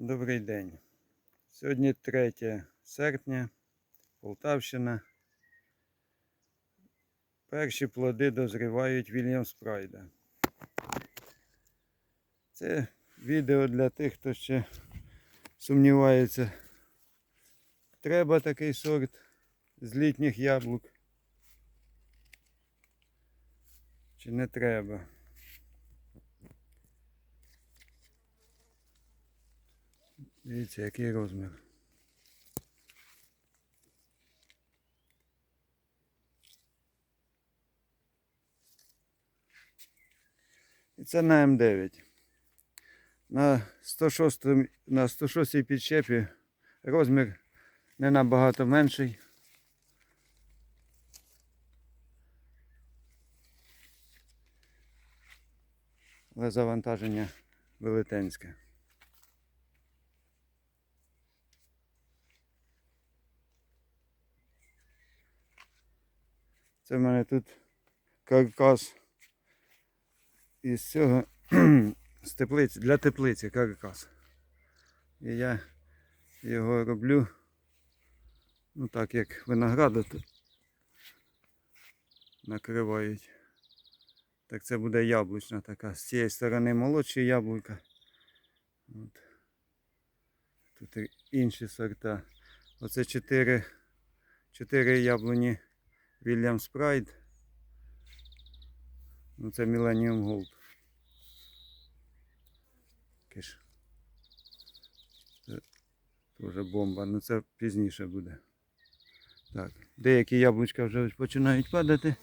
Добрий день. Сьогодні 3 серпня, Полтавщина. Перші плоди дозрівають Вільямс Прайда. Це відео для тих, хто ще сумнівається. Треба такий сорт з літніх яблук. Чи не треба? Дивіться, який розмір. І це на М9. На 106, на 106 підчепі розмір не набагато менший. Але завантаження велетенське. Це в мене тут каркас із цього з теплиці, для теплиці каркас. І я його роблю ну так як винограду накривають. Так це буде яблучна така. З цієї сторони молодші яблука. От. Тут інші сорта. Оце чотири, чотири яблуні Williams Pride. Ну це Millennium Gold. Киш. Це теж бомба, ну це пізніше буде. Так, деякі яблучка вже починають падати.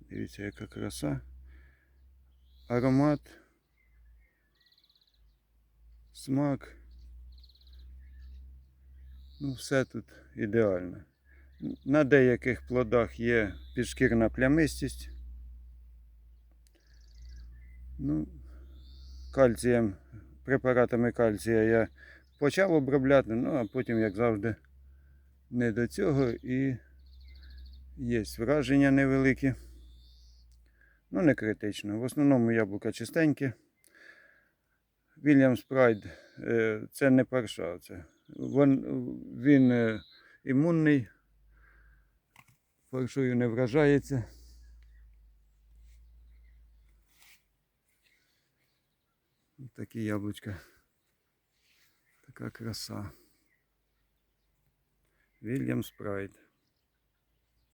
Дивіться, яка краса. Аромат. Смак. Ну, все тут ідеально. На деяких плодах є підшкірна плямистість. Ну, кальцієм, препаратами кальція я почав обробляти, ну а потім, як завжди, не до цього і є враження невеликі. Ну, не критично. В основному яблука чистенькі. Williams Pride е, це не парша. Це. Він, він е, імунний, паршою не вражається. Такі яблучка. Така краса. Williams Pride.